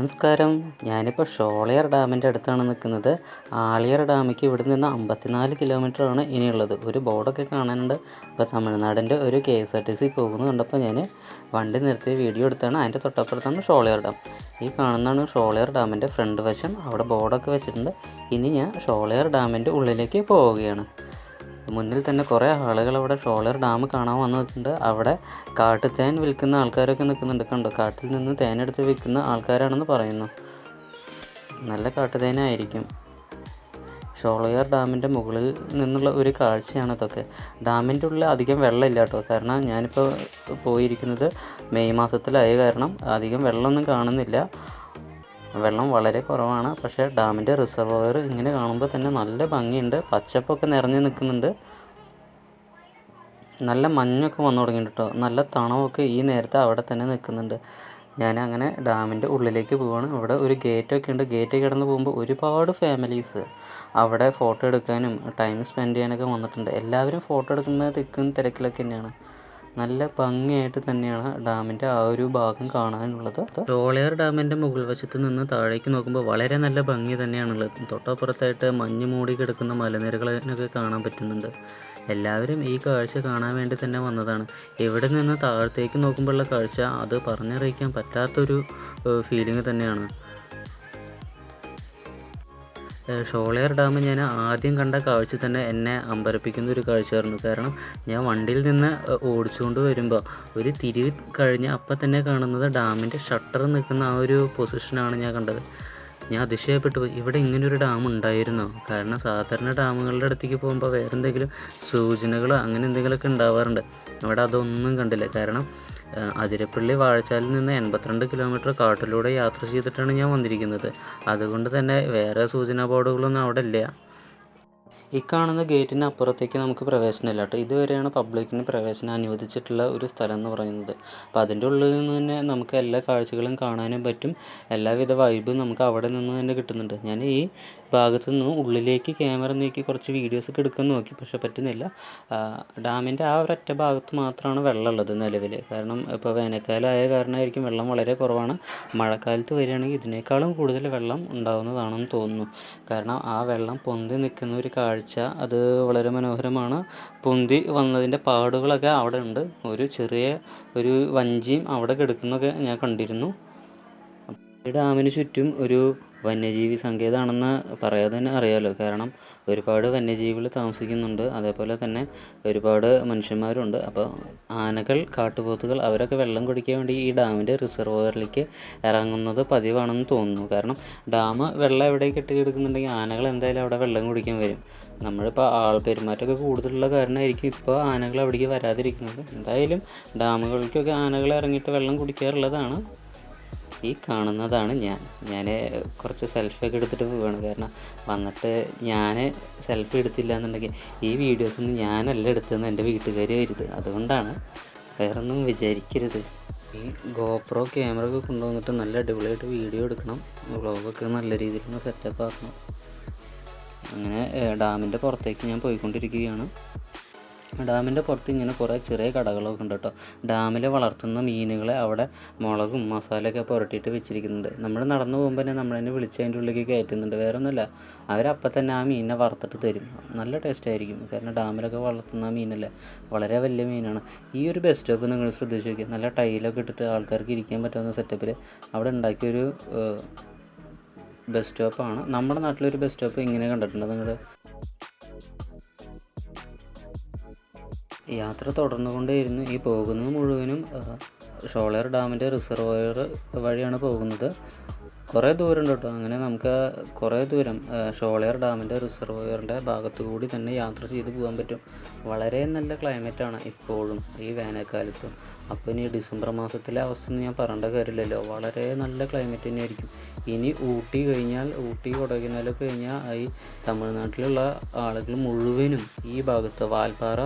നമസ്കാരം. ഞാനിപ്പോൾ ഷോളയർ ഡാമിന്റെ അടുത്താണ് നിൽക്കുന്നത്. ആളിയർ ഡാമിക്ക് ഇവിടെ നിന്ന് അമ്പത്തിനാല് കിലോമീറ്ററാണ് ഇനിയുള്ളത്. ഒരു ബോർഡൊക്കെ കാണാനുണ്ട്. അപ്പോൾ തമിഴ്നാടിന്റെ ഒരു K S R T C പോകുന്നത് കണ്ടപ്പോൾ ഞാൻ വണ്ടി നിർത്തി വീഡിയോ എടുത്താണ്. അതിന്റെ തൊട്ടപ്പുറത്താണ് ഷോളയർ ഡാം. ഈ കാണുന്നതാണ് ഷോളയർ ഡാമിന്റെ ഫ്രണ്ട് വശം. അവിടെ ബോർഡൊക്കെ വെച്ചിട്ടുണ്ട്. ഇനി ഞാൻ ഷോളയർ ഡാമിന്റെ ഉള്ളിലേക്ക് പോവുകയാണ്. മുന്നിൽ തന്നെ കുറേ ആളുകൾ അവിടെ ഷോളർ ഡാം കാണാൻ വന്നിട്ടുണ്ട്. അവിടെ കാട്ടുതേൻ വിൽക്കുന്ന ആൾക്കാരൊക്കെ നിൽക്കുന്നുണ്ട്. കണ്ടോ? കാട്ടിൽ നിന്ന് തേനെടുത്ത് വിൽക്കുന്ന ആൾക്കാരാണെന്ന് പറയുന്നു. നല്ല കാട്ടുതേനായിരിക്കും. ഷോളയാർ ഡാമിന്റെ മുകളിൽ നിന്നുള്ള ഒരു കാഴ്ചയാണ് ഇതൊക്കെ. ഡാമിന്റെ ഉള്ളിൽ അധികം വെള്ളമില്ല കേട്ടോ. കാരണം ഞാനിപ്പോൾ പോയിരിക്കുന്നത് മെയ് മാസത്തിലായ കാരണം അധികം വെള്ളമൊന്നും കാണുന്നില്ല. വെള്ളം വളരെ കുറവാണ്. പക്ഷേ ഡാമിന്റെ റിസർവോയർ ഇങ്ങനെ കാണുമ്പോൾ തന്നെ നല്ല ഭംഗിയുണ്ട്. പച്ചപ്പൊക്കെ നിറഞ്ഞു നിൽക്കുന്നുണ്ട്. നല്ല മഞ്ഞൊക്കെ വന്നു തുടങ്ങിയിട്ടോ നല്ല തണവൊക്കെ ഈ നേരത്തെ അവിടെ തന്നെ നിൽക്കുന്നുണ്ട്. ഞാൻ അങ്ങനെ ഡാമിന്റെ ഉള്ളിലേക്ക് പോവാണ്. ഇവിടെ ഒരു ഗേറ്റൊക്കെ ഉണ്ട്. ഗേറ്റ് കിടന്ന് പോകുമ്പോൾ ഒരുപാട് ഫാമിലീസ് അവിടെ ഫോട്ടോ എടുക്കാനും ടൈം സ്പെൻഡ് ചെയ്യാനൊക്കെ വന്നിട്ടുണ്ട്. എല്ലാവരും ഫോട്ടോ എടുക്കുന്ന തിക്കും തിരക്കിലൊക്കെ തന്നെയാണ്. നല്ല ഭംഗിയായിട്ട് തന്നെയാണ് ഡാമിന്റെ ആ ഒരു ഭാഗം കാണാനുള്ളത്. ഷോളയാർ ഡാമിന്റെ മുകൾ വശത്ത് നിന്ന് താഴേക്ക് നോക്കുമ്പോൾ വളരെ നല്ല ഭംഗി തന്നെയാണുള്ളത്. തൊട്ടപ്പുറത്തായിട്ട് മഞ്ഞ് മൂടി കിടക്കുന്ന മലനിരകളൊക്കെ കാണാൻ പറ്റുന്നുണ്ട്. എല്ലാവരും ഈ കാഴ്ച കാണാൻ വേണ്ടി തന്നെ വന്നതാണ്. ഇവിടെ നിന്ന് താഴത്തേക്ക് നോക്കുമ്പോഴുള്ള കാഴ്ച അത് പറഞ്ഞറിയിക്കാൻ പറ്റാത്തൊരു ഫീലിംഗ് തന്നെയാണ്. ഷോളയാർ ഡാം ഞാൻ ആദ്യം കണ്ട കാഴ്ച തന്നെ എന്നെ അമ്പരപ്പിക്കുന്ന ഒരു കാഴ്ചയായിരുന്നു. കാരണം ഞാൻ വണ്ടിയിൽ നിന്ന് ഓടിച്ചുകൊണ്ട് വരുമ്പോൾ ഒരു തിരി കഴിഞ്ഞ് അപ്പം തന്നെ കാണുന്നത് ഡാമിന്റെ ഷട്ടർ നിൽക്കുന്ന ആ ഒരു പൊസിഷനാണ് ഞാൻ കണ്ടത്. ഞാൻ അതിശയപ്പെട്ടു പോയി. ഇവിടെ ഇങ്ങനൊരു ഡാം ഉണ്ടായിരുന്നോ? കാരണം സാധാരണ ഡാമുകളുടെ അടുത്തേക്ക് പോകുമ്പോൾ വേറെന്തെങ്കിലും സൂചനകളോ അങ്ങനെ എന്തെങ്കിലുമൊക്കെ ഉണ്ടാവാറുണ്ട്. അവിടെ അതൊന്നും കണ്ടില്ല. കാരണം അതിരപ്പള്ളി വാഴച്ചാലിൽ നിന്ന് എൺപത്തിരണ്ട് കിലോമീറ്റർ കാട്ടിലൂടെ യാത്ര ചെയ്തിട്ടാണ് ഞാൻ വന്നിരിക്കുന്നത്. അതുകൊണ്ട് തന്നെ വേറെ സൂചനാ ബോർഡുകളൊന്നും അവിടെ ഇല്ല. ഈ കാണുന്ന ഗേറ്റിന് അപ്പുറത്തേക്ക് നമുക്ക് പ്രവേശനമില്ല കേട്ടോ. ഇതുവരെയാണ് പബ്ലിക്കിന് പ്രവേശനം അനുവദിച്ചിട്ടുള്ള ഒരു സ്ഥലം എന്ന് പറയുന്നത്. അപ്പോൾ അതിന്റെ ഉള്ളിൽ നിന്ന് തന്നെ നമുക്ക് എല്ലാ കാഴ്ചകളും കാണാനും പറ്റും. എല്ലാവിധ വൈബും നമുക്ക് അവിടെ നിന്ന് തന്നെ കിട്ടുന്നുണ്ട്. ഞാൻ ഈ ഭാഗത്ത് നിന്ന് ഉള്ളിലേക്ക് ക്യാമറ നീക്കി കുറച്ച് വീഡിയോസൊക്കെ എടുക്കാൻ നോക്കി. പക്ഷെ പറ്റുന്നില്ല. ഡാമിന്റെ ആ ഒരൊറ്റ ഭാഗത്ത് മാത്രമാണ് വെള്ളമുള്ളത് നിലവിൽ കാരണം ഇപ്പോൾ വേനൽക്കാലമായ കാരണമായിരിക്കും വെള്ളം വളരെ കുറവാണ്. മഴക്കാലത്ത് വരികയാണെങ്കിൽ ഇതിനേക്കാളും കൂടുതൽ വെള്ളം ഉണ്ടാകുന്നതാണെന്ന് തോന്നുന്നു. കാരണം ആ വെള്ളം പൊന്തി നിൽക്കുന്ന ഒരു കാഴ്ച അത് വളരെ മനോഹരമാണ്. പൊന്തി വന്നതിന്റെ പാടുകളൊക്കെ അവിടെ ഉണ്ട്. ഒരു ചെറിയ ഒരു വഞ്ചിയും അവിടെ കിടക്കുന്നൊക്കെ ഞാൻ കണ്ടിരുന്നു. ഈ ഡാമിന് ചുറ്റും ഒരു വന്യജീവി സങ്കേതമാണെന്ന് പറയാതെ തന്നെ അറിയാമല്ലോ കാരണം ഒരുപാട് വന്യജീവികൾ താമസിക്കുന്നുണ്ട്. അതേപോലെ തന്നെ ഒരുപാട് മനുഷ്യന്മാരുണ്ട്. അപ്പോൾ ആനകൾ കാട്ടുപോത്തുകൾ അവരൊക്കെ വെള്ളം കുടിക്കാൻ വേണ്ടി ഈ ഡാമിന്റെ റിസർവോയറിലേക്ക് ഇറങ്ങുന്നത് പതിവാണെന്ന് തോന്നുന്നു. കാരണം ഡാം വെള്ളം എവിടെ കെട്ടി കിടക്കുന്നുണ്ടെങ്കിൽ ആനകൾ എന്തായാലും അവിടെ വെള്ളം കുടിക്കാൻ വരും. നമ്മളിപ്പോൾ ആൾ പെരുമാറ്റമൊക്കെ കൂടുതലുള്ള കാരണമായിരിക്കും ഇപ്പോൾ ആനകൾ അവിടേക്ക് വരാതിരിക്കുന്നത്. എന്തായാലും ഡാമുകൾക്കൊക്കെ ആനകൾ ഇറങ്ങിയിട്ട് വെള്ളം കുടിക്കാറുള്ളതാണ്. ഈ കാണുന്നതാണ് ഞാൻ. ഞാൻ കുറച്ച് സെൽഫിയൊക്കെ എടുത്തിട്ട് പോവുകയാണ് കാരണം വന്നിട്ട് ഞാൻ സെൽഫി എടുത്തില്ല എന്നുണ്ടെങ്കിൽ ഈ വീഡിയോസൊന്നും ഞാനല്ല എടുത്തതെന്ന് എന്റെ വീട്ടുകാർ വരുത് അതുകൊണ്ടാണ് വേറൊന്നും വിചാരിക്കരുത്. ഈ ഗോപ്രോ ക്യാമറ ഒക്കെ കൊണ്ടുവന്നിട്ട് നല്ല അടിപൊളിയായിട്ട് വീഡിയോ എടുക്കണം. വ്ളോഗൊക്കെ നല്ല രീതിയിൽ ഒന്ന് സെറ്റപ്പ് ആക്കണം. അങ്ങനെ ഡാമിന്റെ പുറത്തേക്ക് ഞാൻ പോയിക്കൊണ്ടിരിക്കുകയാണ്. ഡാമിന്റെ പുറത്ത് ഇങ്ങനെ കുറേ ചെറിയ കടകളൊക്കെ ഉണ്ട് കേട്ടോ. ഡാമിൽ വളർത്തുന്ന മീനുകളെ അവിടെ മുളകും മസാലയൊക്കെ പുരട്ടിയിട്ട് വെച്ചിരിക്കുന്നുണ്ട്. നമ്മൾ നടന്നു പോകുമ്പോൾ തന്നെ നമ്മളതിനെ വിളിച്ച് അതിന്റെ ഉള്ളിലേക്ക് കയറ്റുന്നുണ്ട്. വേറെ ഒന്നുമില്ല അവരപ്പം തന്നെ ആ മീനിനെ വറുത്തിട്ട് തരും. നല്ല ടേസ്റ്റ് ആയിരിക്കും. കാരണം ഡാമിലൊക്കെ വളർത്തുന്ന മീനല്ലേ? വളരെ വലിയ മീനാണ്. ഈ ഒരു ബസ് സ്റ്റോപ്പ് നിങ്ങൾ ശ്രദ്ധിച്ച് നോക്കിയാൽ നല്ല ടൈലൊക്കെ ഇട്ടിട്ട് ആൾക്കാർക്ക് ഇരിക്കാൻ പറ്റാവുന്ന സെറ്റപ്പിൽ അവിടെ ഉണ്ടാക്കിയൊരു ബസ് സ്റ്റോപ്പാണ് നമ്മുടെ നാട്ടിലൊരു ബസ് സ്റ്റോപ്പ് ഇങ്ങനെ കണ്ടിട്ടുണ്ട് നിങ്ങൾ യാത്ര തുടർന്നുകൊണ്ടേയിരുന്നു. ഈ പോകുന്നത് മുഴുവനും ഷോളയർ ഡാമിന്റെ റിസർവോയർ വഴിയാണ് പോകുന്നത്. കുറേ ദൂരം ഉണ്ട് കേട്ടോ. അങ്ങനെ നമുക്ക് കുറേ ദൂരം ഷോളയർ ഡാമിന്റെ റിസർവോയറിന്റെ ഭാഗത്തു കൂടി തന്നെ യാത്ര ചെയ്ത് പോകാൻ പറ്റും. വളരെ നല്ല ക്ലൈമറ്റാണ് ഇപ്പോഴും ഈ വേനൽക്കാലത്തും. അപ്പോൾ ഇനി ഡിസംബർ മാസത്തിലെ അവസ്ഥ ഒന്നും ഞാൻ പറയേണ്ട കാര്യമില്ലല്ലോ. വളരെ നല്ല ക്ലൈമറ്റ് തന്നെയായിരിക്കും. ഇനി ഊട്ടി കഴിഞ്ഞാൽ ഊട്ടി കൊടൈക്കനാലൊക്കെ കഴിഞ്ഞാൽ ഈ തമിഴ്നാട്ടിലുള്ള ആളുകൾ മുഴുവനും ഈ ഭാഗത്ത് വാൽപ്പാറ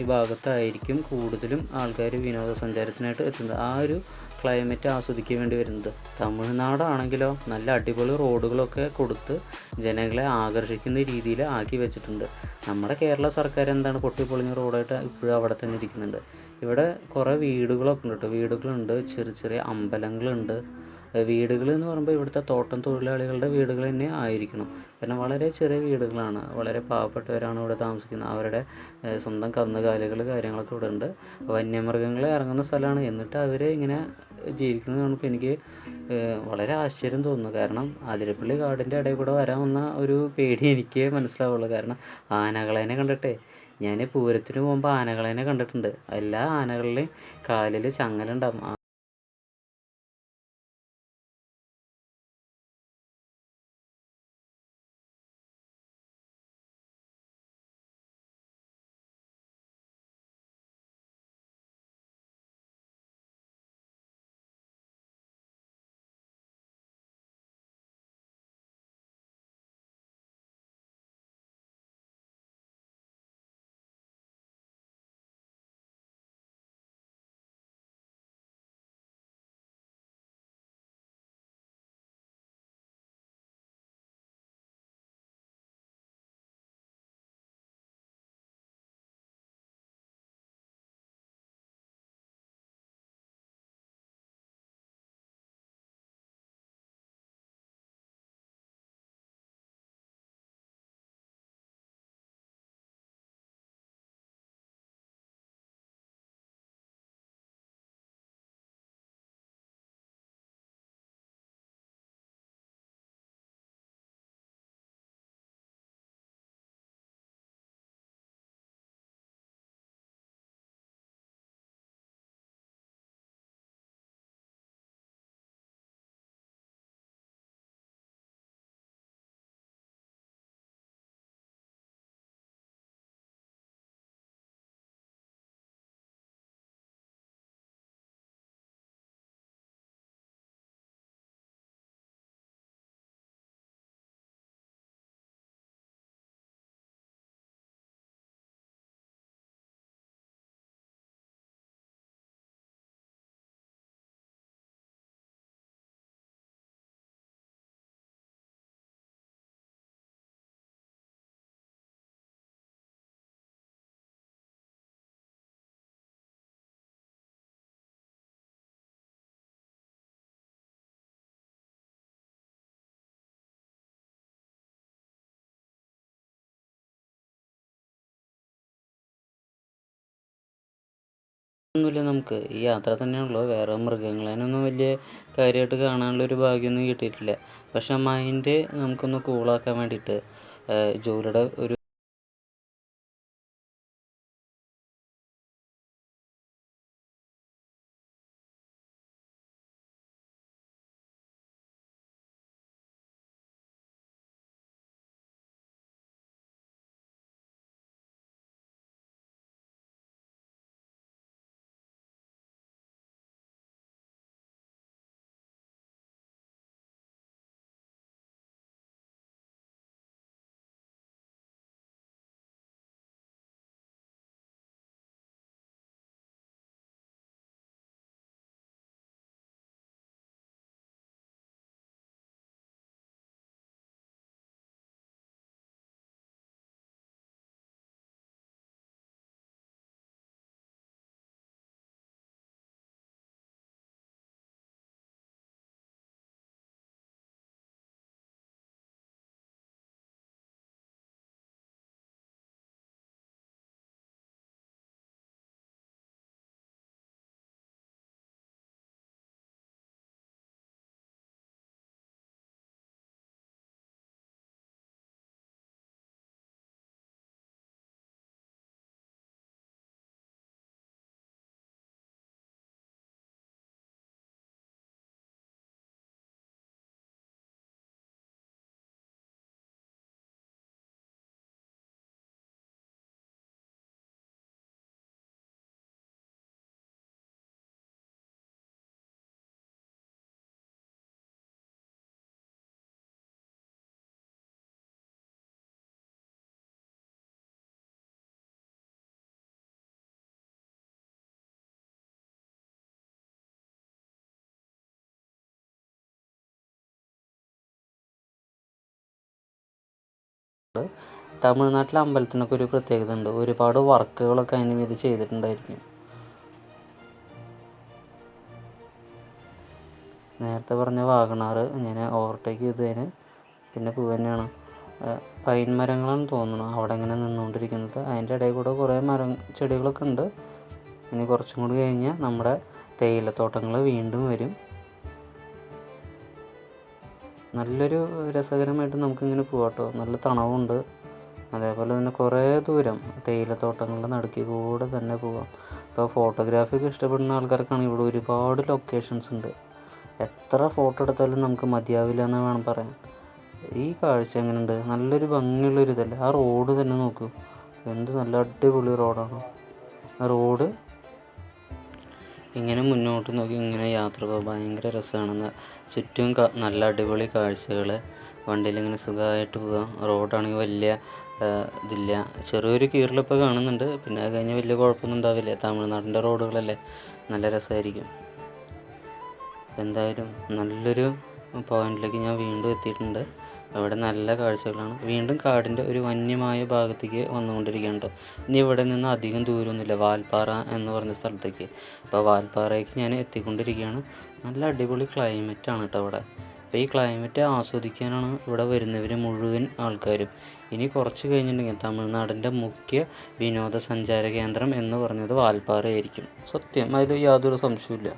ഈ ഭാഗത്തായിരിക്കും കൂടുതലും ആൾക്കാർ വിനോദസഞ്ചാരത്തിനായിട്ട് എത്തുന്നത്. ആ ഒരു ക്ലൈമറ്റ് ആസ്വദിക്കാൻ വേണ്ടി വരുന്നത്. തമിഴ്നാടാണെങ്കിലോ നല്ല അടിപൊളി റോഡുകളൊക്കെ കൊടുത്ത് ജനങ്ങളെ ആകർഷിക്കുന്ന രീതിയിൽ ആക്കി വെച്ചിട്ടുണ്ട്. നമ്മുടെ കേരള സർക്കാർ എന്താണ് പൊട്ടിപ്പൊളിഞ്ഞ റോഡായിട്ട് ഇപ്പോഴും അവിടെ തന്നെ ഇരിക്കുന്നുണ്ട്. ഇവിടെ കുറേ വീടുകളൊക്കെ ഉണ്ട് കേട്ടോ. വീടുകളുണ്ട് ചെറിയ ചെറിയ അമ്പലങ്ങളുണ്ട്. വീടുകൾ എന്ന് പറയുമ്പോൾ ഇവിടുത്തെ തോട്ടം തൊഴിലാളികളുടെ വീടുകൾ തന്നെ ആയിരിക്കണം. കാരണം വളരെ ചെറിയ വീടുകളാണ്. വളരെ പാവപ്പെട്ടവരാണ് ഇവിടെ താമസിക്കുന്നത്. അവരുടെ സ്വന്തം കന്നുകാലികൾ കാര്യങ്ങളൊക്കെ ഇവിടെ ഉണ്ട്. വന്യമൃഗങ്ങൾ ഇറങ്ങുന്ന സ്ഥലമാണ്. എന്നിട്ട് അവർ ഇങ്ങനെ ജീവിക്കുന്നത് കാണുമ്പോൾ എനിക്ക് വളരെ ആശ്ചര്യം തോന്നുന്നു. കാരണം അതിരപ്പള്ളി കാടിന്റെ ഇടയിൽ കൂടെ വരാൻ വന്ന ഒരു പേടി എനിക്ക് മനസ്സിലാവുള്ളൂ. കാരണം ആനകളേനെ കണ്ടിട്ടേ ഞാൻ പൂരത്തിന് പോകുമ്പോൾ ആനകളേനെ കണ്ടിട്ടുണ്ട്. എല്ലാ ആനകളുടെയും കാലിൽ ചങ്ങലുണ്ടാവും ഒന്നുമില്ല നമുക്ക്. ഈ യാത്ര തന്നെയുള്ളൂ വേറെ മൃഗങ്ങളേനൊന്നും വലിയ കാര്യമായിട്ട് കാണാനുള്ള ഒരു ഭാഗ്യമൊന്നും കിട്ടിയിട്ടില്ല. പക്ഷെ മൈൻഡ് നമുക്കൊന്ന് കൂളാക്കാൻ വേണ്ടിയിട്ട് ജോലിയുടെ ഒരു തമിഴ്നാട്ടിലെ അമ്പലത്തിനൊക്കെ ഒരു പ്രത്യേകത ഉണ്ട്. ഒരുപാട് വർക്കുകളൊക്കെ അതിന് ഇത് ചെയ്തിട്ടുണ്ടായിരിക്കും. നേരത്തെ പറഞ്ഞ വാഗണാറ് ഞാൻ ഓവർടേക്ക് ചെയ്തതിന് പിന്നെ പൂവന്നെയാണ് പൈൻ മരങ്ങളാണെന്ന് തോന്നുന്നു. അവിടെ ഇങ്ങനെ നിന്നുകൊണ്ടിരിക്കുന്നത്. അതിന്റെ ഇടയിൽ കൂടെ കുറേ മരം ചെടികളൊക്കെ ഉണ്ട്. ഇനി കുറച്ചും കൂടി കഴിഞ്ഞാൽ നമ്മുടെ തേയിലത്തോട്ടങ്ങൾ വീണ്ടും വരും. നല്ലൊരു രസകരമായിട്ട് നമുക്കിങ്ങനെ പോവാം കേട്ടോ നല്ല തണവുണ്ട്. അതേപോലെ തന്നെ കുറേ ദൂരം തേയിലത്തോട്ടങ്ങളുടെ നടുക്കി കൂടെ തന്നെ പോവാം. ഇപ്പോൾ ഫോട്ടോഗ്രാഫിയൊക്കെ ഇഷ്ടപ്പെടുന്ന ആൾക്കാർക്കാണെങ്കിൽ ഇവിടെ ഒരുപാട് ലൊക്കേഷൻസ് ഉണ്ട്. എത്ര ഫോട്ടോ എടുത്താലും നമുക്ക് മതിയാവില്ല എന്ന് വേണം പറയാൻ. ഈ കാഴ്ച എങ്ങനെയുണ്ട്? നല്ലൊരു ഭംഗിയുള്ളൊരു ഇതല്ലേ ആ റോഡ് തന്നെ നോക്കൂ. എന്ത് നല്ല അടിപൊളി റോഡാണ് ആ റോഡ് ഇങ്ങനെ മുന്നോട്ട് നോക്കി ഇങ്ങനെ യാത്ര പോകാൻ ഭയങ്കര രസമാണ് ചുറ്റും നല്ല അടിപൊളി കാഴ്ചകൾ വണ്ടിയിൽ ഇങ്ങനെ സുഖമായിട്ട് പോകാം റോഡാണെങ്കിൽ വലിയ ഇതില്ല. ചെറിയൊരു കീറലിപ്പോൾ കാണുന്നുണ്ട്. പിന്നെ അത് കഴിഞ്ഞാൽ വലിയ കുഴപ്പമൊന്നും ഉണ്ടാവില്ല. തമിഴ്നാടിന്റെ റോഡുകളല്ലേ. നല്ല രസമായിരിക്കും. എന്തായാലും നല്ലൊരു പോയിന്റിലേക്ക് ഞാൻ വീണ്ടും എത്തിയിട്ടുണ്ട്. അവിടെ നല്ല കാഴ്ചകളാണ്. വീണ്ടും കാടിന്റെ ഒരു വന്യമായ ഭാഗത്തേക്ക് വന്നുകൊണ്ടിരിക്കുകയാണ്. ട്ടോ. ഇനി ഇവിടെ നിന്ന് അധികം ദൂരമൊന്നുമില്ല. വാൽപ്പാറ എന്ന് പറഞ്ഞ സ്ഥലത്തേക്ക്. അപ്പോൾ വാൽപ്പാറയ്ക്ക് ഞാൻ എത്തിക്കൊണ്ടിരിക്കുകയാണ്. നല്ല അടിപൊളി ക്ലൈമറ്റ് ആണ് കേട്ടോ അവിടെ. അപ്പോൾ ഈ ക്ലൈമറ്റ് ആസ്വദിക്കാനാണ് ഇവിടെ വരുന്നവർ മുഴുവൻ ആൾക്കാരും. ഇനി കുറച്ച് കഴിഞ്ഞിട്ടുണ്ടെങ്കിൽ തമിഴ്നാടിന്റെ മുഖ്യ വിനോദസഞ്ചാര കേന്ദ്രം എന്ന് പറഞ്ഞത് വാൽപ്പാറയായിരിക്കും. സത്യം അതിൽ യാതൊരു സംശയവുമില്ല.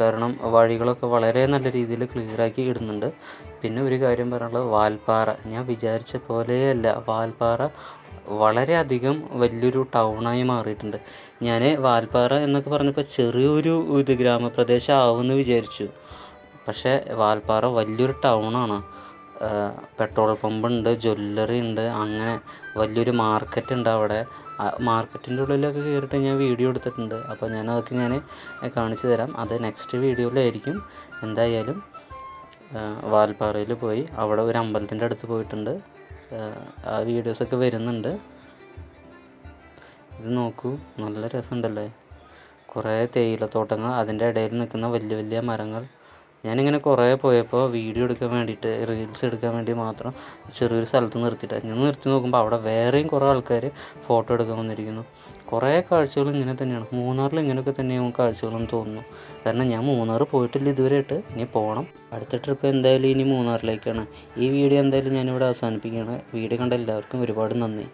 കാരണം വഴികളൊക്കെ വളരെ നല്ല രീതിയിൽ ക്ലിയറാക്കി ഇടുന്നുണ്ട്. പിന്നെ ഒരു കാര്യം പറയാനുള്ളത് വാൽപ്പാറ. ഞാൻ വിചാരിച്ച പോലെയല്ല. വാൽപ്പാറ വളരെയധികം വലിയൊരു ടൗണായി മാറിയിട്ടുണ്ട്. ഞാൻ വാൽപ്പാറ എന്നൊക്കെ പറഞ്ഞപ്പോൾ ചെറിയൊരു ഇത് ഗ്രാമപ്രദേശം ആവുമെന്ന് വിചാരിച്ചു. പക്ഷേ വാൽപ്പാറ വലിയൊരു ടൗണാണ് പെട്രോൾ പമ്പ് ഉണ്ട് ജ്വല്ലറി ഉണ്ട് അങ്ങനെ വലിയൊരു മാർക്കറ്റ് ഉണ്ട് അവിടെ മാർക്കറ്റിന്റെ ഉള്ളിലൊക്കെ കയറിയിട്ട് ഞാൻ വീഡിയോ എടുത്തിട്ടുണ്ട്. അപ്പോൾ ഞാൻ അതൊക്കെ ഞാൻ കാണിച്ചു തരാം. അത് നെക്സ്റ്റ് വീഡിയോയിലായിരിക്കും. എന്തായാലും വാൽപ്പാറയിൽ പോയി അവിടെ ഒരു അമ്പലത്തിന്റെ അടുത്ത് പോയിട്ടുണ്ട്. ആ വീഡിയോസൊക്കെ വരുന്നുണ്ട്. ഇത് നോക്കൂ നല്ല രസമുണ്ടല്ലേ? കുറേ തേയിലത്തോട്ടങ്ങൾ അതിന്റെ ഇടയിൽ നിൽക്കുന്ന വലിയ വലിയ മരങ്ങൾ. ഞാനിങ്ങനെ കുറേ പോയപ്പോൾ വീഡിയോ എടുക്കാൻ വേണ്ടിയിട്ട് റീൽസ് എടുക്കാൻ വേണ്ടി മാത്രം ചെറിയൊരു സ്ഥലത്ത് നിർത്തിയിട്ടാണ് ഞാൻ നിർത്തി നോക്കുമ്പോൾ അവിടെ വേറെയും കുറേ ആൾക്കാർ ഫോട്ടോ എടുക്കാൻ വന്നിരിക്കുന്നു. കുറേ കാഴ്ചകൾ ഇങ്ങനെ തന്നെയാണ്. മൂന്നാറിൽ ഇങ്ങനെയൊക്കെ തന്നെയാവും കാഴ്ചകളെന്ന് തോന്നുന്നു. കാരണം ഞാൻ മൂന്നാർ പോയിട്ടില്ല ഇതുവരെയായിട്ട്. ഇനി പോകണം അടുത്ത ട്രിപ്പ് എന്തായാലും ഇനി മൂന്നാറിലേക്കാണ്. ഈ വീഡിയോ എന്തായാലും ഞാനിവിടെ അവസാനിപ്പിക്കുകയാണ്. വീഡിയോ കണ്ട എല്ലാവർക്കും ഒരുപാട് നന്ദി.